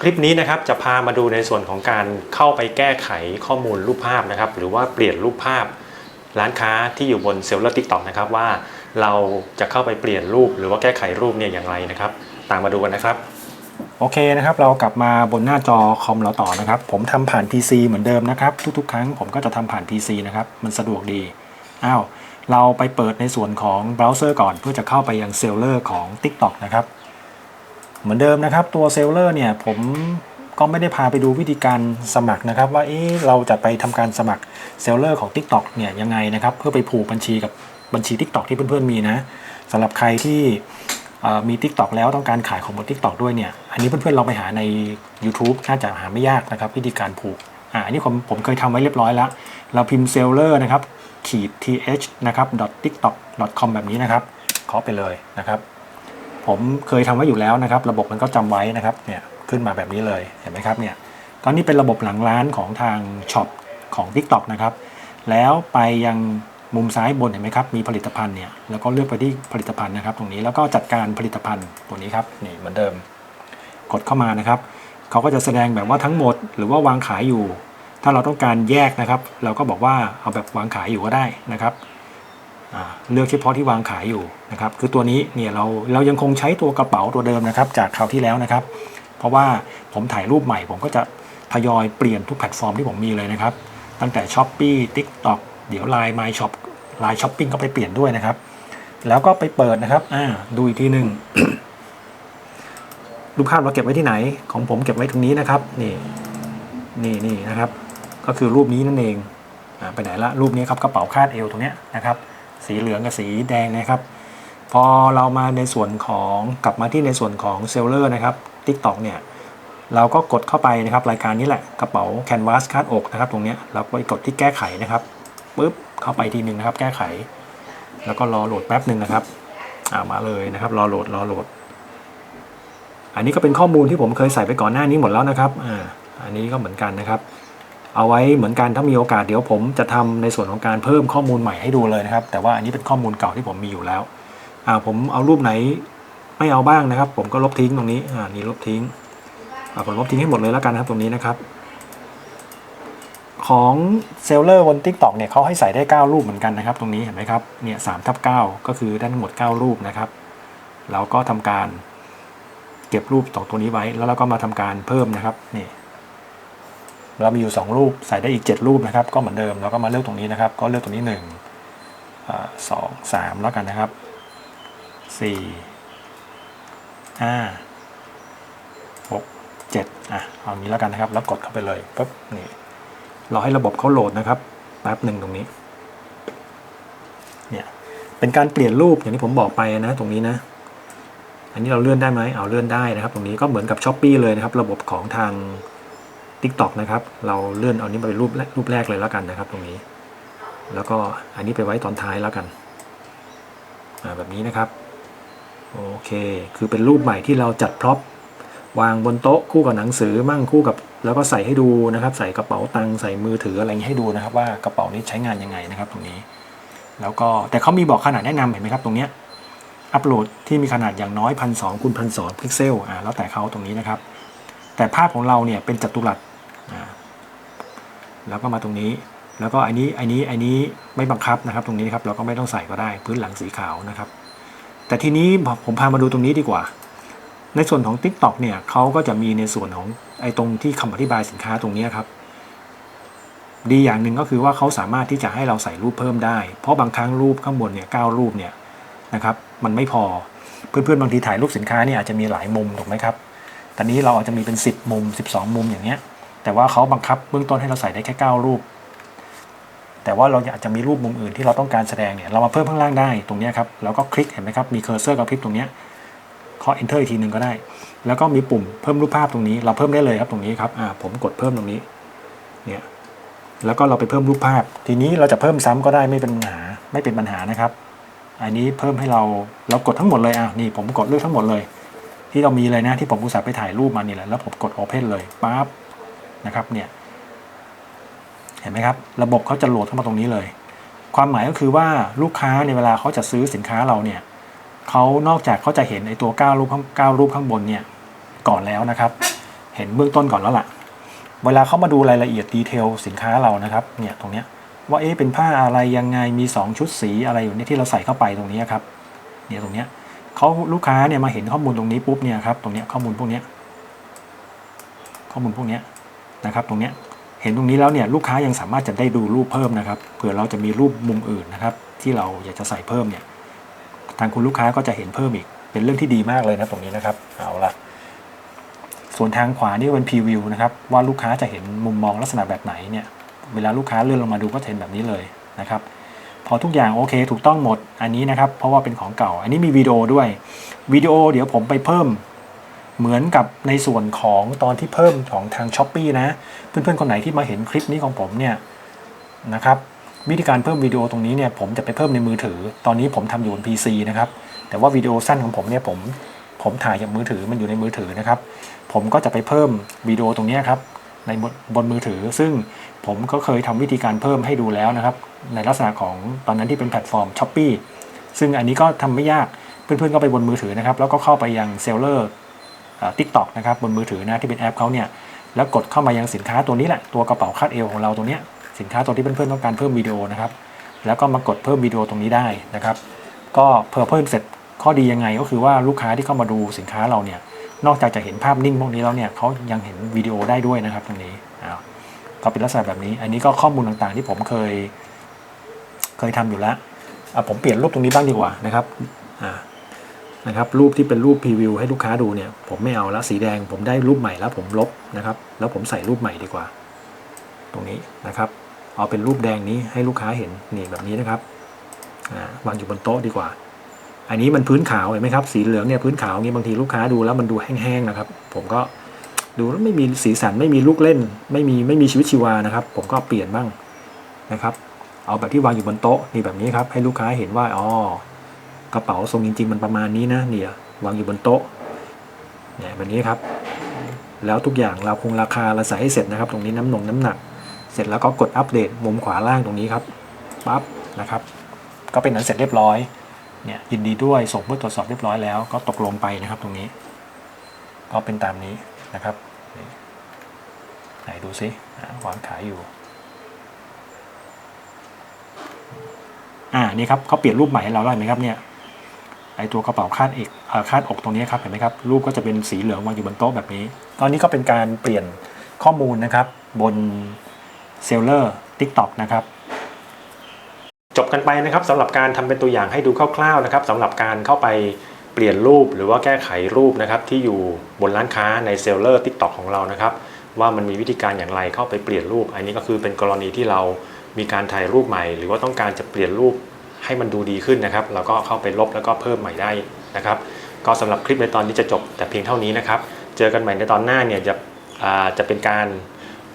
คลิปนี้นะครับจะพามาดูในส่วนของการเข้าไปแก้ไขข้อมูลรูปภาพนะครับ หรือว่าเปลี่ยนรูปภาพ ร้านค้าที่อยู่บนเซลล์ทิกตอกนะครับว่าเราจะเข้าไปเปลี่ยนรูป หรือว่าแก้ไขรูปเนี่ยอย่างไรนะครับ ตามมาดูกันนะครับ โอเคนะครับ เรากลับมาบนหน้าจอคอมเราต่อนะครับ ผมทำผ่าน PC เหมือนเดิมนะครับ ทุกๆ ครั้งผมก็จะทำผ่าน PC นะครับมันสะดวกดีอ้าวเราไปเปิดในส่วนของเบราว์เซอร์ก่อนเพื่อจะเข้าไปยังเซลเลอร์ของ TikTok นะครับ เหมือนเดิมนะครับตัวเซลเลอร์เนี่ยผมก็ไม่ได้พาไปดูวิธีการสมัครนะครับ ว่าเอ๊ะเราจะไปทำการสมัครเซลเลอร์ของ TikTok เนี่ยยังไงนะครับ เพื่อไปผูกบัญชีกับบัญชี TikTok ที่เพื่อนๆมีนะสำหรับใครที่มี TikTok แล้วต้องการขายของบน TikTok ด้วยเนี่ย อันนี้เพื่อนๆลองไปหาใน YouTube น่าจะหาไม่ยากนะครับ วิธีการผูกอ่าอันนี้ผมผมเคยทำไว้เรียบร้อยแล้ว เราพิมพ์เซลเลอร์นะครับขีด th นะครับ tiktok com แบบนี้นะครับเคาะไปเลยนะครับ ผมเคยทำไว้อยู่แล้วนะครับ ระบบมันก็จำไว้นะครับเนี่ยขึ้นมาแบบนี้เลยเห็นไหมครับเนี่ยตอนนี้เป็นระบบหลังร้านของทางช็อปของ TikTok นะครับแล้วไปยังมุมซ้ายบนเห็นไหมครับมีผลิตภัณฑ์เนี่ยแล้วก็เลือกไปที่ผลิตภัณฑ์นะครับ ตรงนี้แล้วก็จัดการผลิตภัณฑ์ตัวนี้ครับนี่เหมือนเดิม กดเข้ามานะครับเขาก็จะแสดงแบบว่าทั้งหมด หรือว่าวางขายอยู่ ถ้าเราต้องการแยกนะครับ เราก็บอกว่าเอาแบบวางขายอยู่ก็ได้นะครับ เลือกเฉพาะที่วางขายอยู่นะครับคือตัวนี้เนี่ยเราเรายังคงใช้ตัวกระเป๋าตัวเดิมนะครับ จากคราวที่แล้วนะครับ เพราะว่าผมถ่ายรูปใหม่ ผมก็จะทยอยเปลี่ยนทุกแพลตฟอร์มที่ผมมีเลยนะครับ ตั้งแต่ s h อ p e e TikTok เดี๋ยว Line My Shop Line Shopping ก็ไปเปลี่ยนด้วยนะครับ แล้วก็ไปเปิดนะครับอ่าดูอีกทีหนึ่งรูปภาพเราเก็บไว้ที่ไหน ของผมเก็บไว้ตรงนี้นะครับนี่นี่นี่นะครับ ก็คือรูปนี้นั่นเองอ่าไปไหนละรูปนี้ครับกระเป๋าคาดเอวตรงเนี้ยนะครับ สีเหลืองกับสีแดงนะครับ พอเรามาในส่วนของกลับมาที่ในส่วนของเซลเลอร์นะครับ TikTok เนี่ยเราก็กดเข้าไปนะครับรายการนี้แหละกระเป๋าแคนวาสคาดอกนะครับ ตรงนี้เราก็ไปกดที่แก้ไขนะครับปุ๊บเข้าไปทีหนึ่งนะครับ แก้ไข แล้วก็รอโหลดแป๊บหนึ่งนะครับอ่ามาเลยนะครับ รอโหลดรอโหลด อันนี้ก็เป็นข้อมูลที่ผมเคยใส่ไปก่อนหน้านี้หมดแล้วนะครับอ่าอันนี้ก็เหมือนกันนะครับ เอาไว้เหมือนกันถ้ามีโอกาสเดี๋ยวผมจะทำในส่วนของการเพิ่มข้อมูลใหม่ให้ดูเลยนะครับ แต่ว่าอันนี้เป็นข้อมูลเก่าที่ผมมีอยู่แล้วอ่าผมเอารูปไหนไม่เอาบ้างนะครับ ผมก็ลบทิ้งตรงนี้อ่านี่ลบทิ้งอ่าผมลบทิ้งให้หมดเลยแล้วกันนะครับตรงนี้นะครับ ของเซลเลอร์บน TikTok เนี่ยเขาให้ใส่ได้ 9 รูปเหมือนกันนะครับ ตรงนี้เห็นไหมครับเนี่ยสามทับเก้าก็คือได้ทั้งหมด 9 รูปนะครับเราก็ทำการเก็บรูปตองตัวนี้ไว้แล้วเราก็มาทำการเพิ่มนะครับนี่ เรามีอยู่ 2 รูปใส่ได้อีก 7 รูปนะครับ ก็เหมือนเดิมเราก็มาเลือกตรงนี้นะครับ ก็เลือกตรงนี้1อ่าสองสามแล้วกันนะครับสี่ห้าหกเจ็ดอะเอางี้แล้วกันนะครับ แล้วกดเข้าไปเลยปุ๊บนี่เรอให้ระบบเขาโหลดนะครับแป๊บหนึ่งตรงนี้เนี่ยเป็นการเปลี่ยนรูปอย่างที่ผมบอกไปนะตรงนี้นะ อันนี้เราเลื่อนได้ไหมเอาเลื่อนได้นะครับ ตรงนี้ก็เหมือนกับ s h อ p e e เลยนะครับ ระบบของทาง TikTok นะครับ เราเลื่อนเอานี้มาเป็นรูปแรกรูปแรกเลยแล้วกันนะครับ ตรงนี้ แล้วก็อันนี้ไปไว้ตอนท้ายแล้วกันแบบนี้นะครับ โอเค คือเป็นรูปใหม่ที่เราจัดพร็อพวางบนโต๊ะคู่กับหนังสือมั่งคู่กับ แล้วก็ใส่ให้ดูนะครับ ใส่กระเป๋าตังค์ใส่มือถืออะไรอย่างนี้ให้ดูนะครับ ว่ากระเป๋านี้ใช้งานยังไงนะครับ ตรงนี้ แล้วก็แต่เขามีบอกขนาดแนะนำเห็นไหมครับ ตรงเนี้ยอัปโหลดที่มีขนาดอย่างน้อยพันสองคูณพันสองพิกเซลอ่าแล้วแต่เขาตรงนี้นะครับ แต่ภาพของเราเนี่ยเป็นจัตุรัส แล้วก็มาตรงนี้ แล้วก็อันนี้อันนี้อันนี้ไม่บังคับนะครับ ตรงนี้ครับเราก็ไม่ต้องใส่ก็ได้พื้นหลังสีขาวนะครับ แต่ทีนี้ผมพามาดูตรงนี้ดีกว่า ในส่วนของ TikTok เนี่ยเขาก็จะมีในส่วนของไอ้ตรงที่คำอธิบายสินค้าตรงนี้ครับ ดีอย่างหนึ่งก็คือว่าเขาสามารถที่จะให้เราใส่รูปเพิ่มได้ เพราะบางครั้งรูปข้างบนเนี่ยเก้ารูปเนี่ยนะครับ มันไม่พอเพื่อนๆบางทีถ่ายรูปสินค้าเนี่ยอาจจะมีหลายมุมถูกไหมครับตอนนี้เราอาจจะมีเป็น 10 มุม 12 มุมอย่างเงี้ย แต่ว่าเขาบังคับเบื้องต้นให้เราใส่ได้แค่ 9 รูป แต่ว่าเราอาจจะมีรูปมุมอื่นที่เราต้องการแสดงเนี่ยเรามาเพิ่มข้างล่างได้ตรงนี้ครับแล้วก็คลิกเห็นไหมครับมีเคอร์เซอร์กระพริบตรงนี้ยเคาะ enter อีกทีหนึ่งก็ได้ แล้วก็มีปุ่มเพิ่มรูปภาพตรงนี้ เราเพิ่มได้เลยครับตรงนี้ครับอ่าผมกดเพิ่มตรงนี้เนี่ยแล้วก็เราไปเพิ่มรูปภาพ ทีนี้เราจะเพิ่มซ้ำก็ได้ไม่เป็นปัญหาไม่เป็นปัญหานะครับ อันนี้เพิ่มให้เราเรากดทั้งหมดเลยอะนี่ผมกดเลือกทั้งหมดเลย ที่เรามีเลยนะที่ผมอุตส่าห์ไปถ่ายรูปมานี่แหละแล้วผมกด Open เลยปั๊บ นะครับเนี่ยเห็นไหมครับ ระบบเขาจะโหลดเข้ามาตรงนี้เลย ความหมายก็คือว่าลูกค้าในเวลาเขาจะซื้อสินค้าเราเนี่ยเขานอกจากเขาจะเห็นไอ้ตัว9รูปข้าง9รูปข้างบนเนี่ยก่อนแล้วนะครับ เห็นเบื้องต้นก่อนแล้วล่ะ เวลาเขามาดูรายละเอียดดีเทลสินค้าเรานะครับเนี่ยตรงเนี้ยว่าเอ๊ะเป็นผ้าอะไรยังไงมี 2 ชุดสีอะไรอยู่เนี่ยที่เราใส่เข้าไปตรงนี้ครับเนี่ยตรงเนี้ยเขาลูกค้าเนี่ยมาเห็นข้อมูลตรงนี้ปุ๊บเนี่ยครับตรงเนี้ยข้อมูลพวกเนี้ยข้อมูลพวกเนี้ย นะครับตรงนี้เห็นตรงนี้แล้วเนี่ยลูกค้ายังสามารถจะได้ดูรูปเพิ่มนะครับเผื่อเราจะมีรูปมุมอื่นนะครับที่เราอยากจะใส่เพิ่มเนี่ยทางคุณลูกค้าก็จะเห็นเพิ่มอีก เป็นเรื่องที่ดีมากเลยนะตรงนี้นะครับเอาละส่วนทางขวานี่เป็นพรีวิวนะครับว่าลูกค้าจะเห็นมุมมองลักษณะแบบไหนเนี่ยเวลาลูกค้าเลื่อนลงมาดูก็เห็นแบบนี้เลยนะครับพอทุกอย่างโอเคถูกต้องหมดอันนี้นะครับ เพราะว่าเป็นของเก่า อันนี้มีวิดีโอด้วยวิดีโอเดี๋ยวผมไปเพิ่ม เหมือนกับในส่วนของตอนที่เพิ่มของทางช้อปปีนะ เพื่อนๆ คนไหนที่มาเห็นคลิปนี้ของผมเนี่ยนะครับวิธีการเพิ่มวิดีโอตรงนี้เนี่ยผมจะไปเพิ่มในมือถือ ตอนนี้ผมทำอยู่บน PC นะครับแต่ว่าวิดีโอสั้นของผมเนี่ยผมผมถ่ายจากมือถือมันอยู่ในมือถือนะครับผมก็จะไปเพิ่มวิดีโอตรงนี้ครับในบนบนมือถือ ซึ่งผมก็เคยทำวิธีการเพิ่มให้ดูแล้วนะครับ ในลักษณะของตอนนั้นที่เป็นแพลตฟอร์ม s h อ p e e ซึ่งอันนี้ก็ทำไม่ยากเพื่อนๆก็ไปบนมือถือนะครับแล้วก็เข้าไปยังเซลเลอร์ ทิกตอกนะครับบนมือถือนะที่เป็นแอปเขาเนี่ยแล้วกดเข้ามายังสินค้าตัวนี้แหละตัวกระเป๋าคาดเอวของเราตัวเนี้ยสินค้าตัวที่เพื่อนๆต้องการเพิ่มวิดีโอนะครับแล้วก็มากดเพิ่มวิดีโอตรงนี้ได้นะครับ ก็เพิ่มเพิ่มเสร็จข้อดียังไงก็คือว่าลูกค้าที่เข้ามาดูสินค้าเราเนี่ยนอกจากจะเห็นภาพนิ่งพวกนี้แล้วเนี่ยเขายังเห็นวิดีโอได้ด้วยนะครับตรงนี้อ้าวก็เป็นลักษณะแบบนี้ อันนี้ก็ข้อมูลต่างๆที่ผมเคย เคยทำอยู่แล้วอะผมเปลี่ยนรูปตรงนี้บ้างดีกว่านะครับอ่า นะครับรูปที่เป็นรูปพรีวิวให้ลูกค้าดูเนี่ยผมไม่เอาละสีแดงผมได้รูปใหม่แล้วผมลบนะครับ แล้วผมใส่รูปใหม่ดีกว่า ตรงนี้นะครับ เอาเป็นรูปแดงนี้ให้ลูกค้าเห็นนี่แบบนี้นะครับวางอยู่บนโต๊ะดีกว่า อันนี้มันพื้นขาวเห็นไหมครับสีเหลืองเนี่ยพื้นขาวงนี้บางทีลูกค้าดูแล้วมันดูแห้งๆนะครับ ผมก็ดูแล้วไม่มีสีสันไม่มีลูกเล่น ไม่มีไม่มีชีวิตชีวานะครับ ผมก็เปลี่ยนบ้างนะครับ เอาแบบที่วางอยู่บนโต๊ะนี่แบบนี้ครับให้ลูกค้าเห็นว่าอ๋อ กระเป๋าทรงจริง ๆ มันประมาณนี้นะเนี่ยวางอยู่บนโต๊ะเนี่ยแบบนี้ครับ แล้วทุกอย่างเราคงราคาเราใส่ให้เสร็จนะครับ ตรงนี้น้ำหนงน้ำหนัก เสร็จแล้วก็กดอัปเดตมุมขวาล่างตรงนี้ครับปั๊บนะครับ ก็เป็นนั้นเสร็จเรียบร้อยเนี่ยยินดีด้วยส่งเพื่อตรวจสอบเรียบร้อยแล้วก็ตกลงไปนะครับตรงนี้ ก็เป็นตามนี้นะครับนี่ไหนดูซิวางขายอยู่อ่านี่ครับเขาเปลี่ยนรูปใหม่ให้เราแล้ไหมครับเนี่ย ไอตัวกระเป๋าคาดเอกคาดอกตรงนี้ครับเห็นไหมครับรูปก็จะเป็นสีเหลืองวางอยู่บนโต๊ะแบบนี้ ตอนนี้ก็เป็นการเปลี่ยนข้อมูลนะครับบนเซลเลอร์ TikTok นะครับจบกันไปนะครับสำหรับการทำเป็นตัวอย่างให้ดูคร่าวๆนะครับสำหรับการเข้าไปเปลี่ยนรูปหรือว่าแก้ไขรูปนะครับที่อยู่บนร้านค้าในเซลเลอร์ทิกตอกของเรานะครับว่ามันมีวิธีการอย่างไรเข้าไปเปลี่ยนรูป อันนี้ก็คือเป็นกรณีที่เรามีการถ่ายรูปใหม่ หรือว่าต้องการจะเปลี่ยนรูป ให้มันดูดีขึ้นนะครับ เราก็เข้าไปลบแล้วก็เพิ่มใหม่ได้นะครับ ก็สำหรับคลิปในตอนนี้จะจบแต่เพียงเท่านี้นะครับ เจอกันใหม่ในตอนหน้าเนี่ยจะจะเป็นการ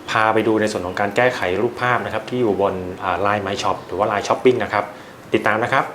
พาไปดูในส่วนของการแก้ไขรูปภาพนะครับ ที่อยู่บนไลน์ไมช็อปหรือว่าไลน์ช้อปปิ้งนะครับ ติดตามนะครับ